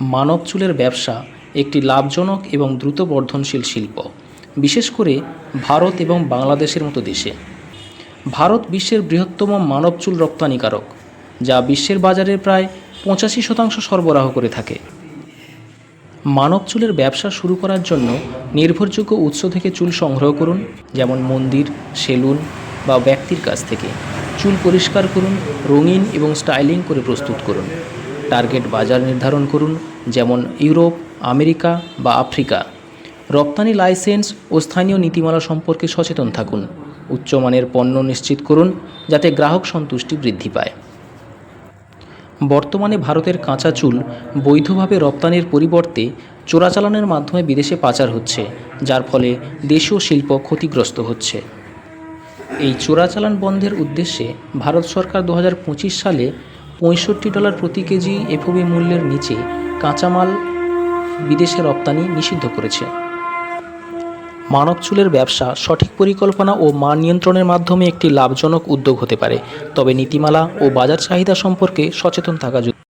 মানব চুলের ব্যবসা একটি লাভজনক এবং দ্রুত বর্ধনশীল শিল্প, বিশেষ করে ভারত এবং বাংলাদেশের মতো দেশে। ভারত বিশ্বের বৃহত্তম মানব চুল রপ্তানিকারক, যা বিশ্বের বাজারে প্রায় পঁচাশি শতাংশ সরবরাহ করে থাকে। মানব চুলের ব্যবসা শুরু করার জন্য নির্ভরযোগ্য উৎস থেকে চুল সংগ্রহ করুন, যেমন মন্দির, সেলুন বা ব্যক্তির কাছ থেকে। চুল পরিষ্কার করুন, রঙিন এবং স্টাইলিং করে প্রস্তুত করুন। টার্গেট বাজার নির্ধারণ করুন, যেমন ইউরোপ, আমেরিকা বা আফ্রিকা। রপ্তানি লাইসেন্স ও স্থানীয় নীতিমালা সম্পর্কে সচেতন থাকুন। উচ্চমানের পণ্য নিশ্চিত করুন, যাতে গ্রাহক সন্তুষ্টি বৃদ্ধি পায়। বর্তমানে ভারতের কাঁচা চুল বৈধভাবে রপ্তানির পরিবর্তে চোরাচালানের মাধ্যমে বিদেশে পাচার হচ্ছে, যার ফলে দেশীয় শিল্প ক্ষতিগ্রস্ত হচ্ছে। এই চোরাচালান বন্ধের উদ্দেশ্যে ভারত সরকার দু হাজার পঁচিশ সালে পঁয়ষট্টি ডলার প্রতি কেজি এফওবি মূল্যের নিচে কাঁচামাল বিদেশে রপ্তানি নিষিদ্ধ করেছে। মানব চুলের ব্যবসা সঠিক পরিকল্পনা ও মান নিয়ন্ত্রণের মাধ্যমে একটি লাভজনক উদ্যোগ হতে পারে, তবে নীতিমালা ও বাজার চাহিদা সম্পর্কে সচেতন থাকা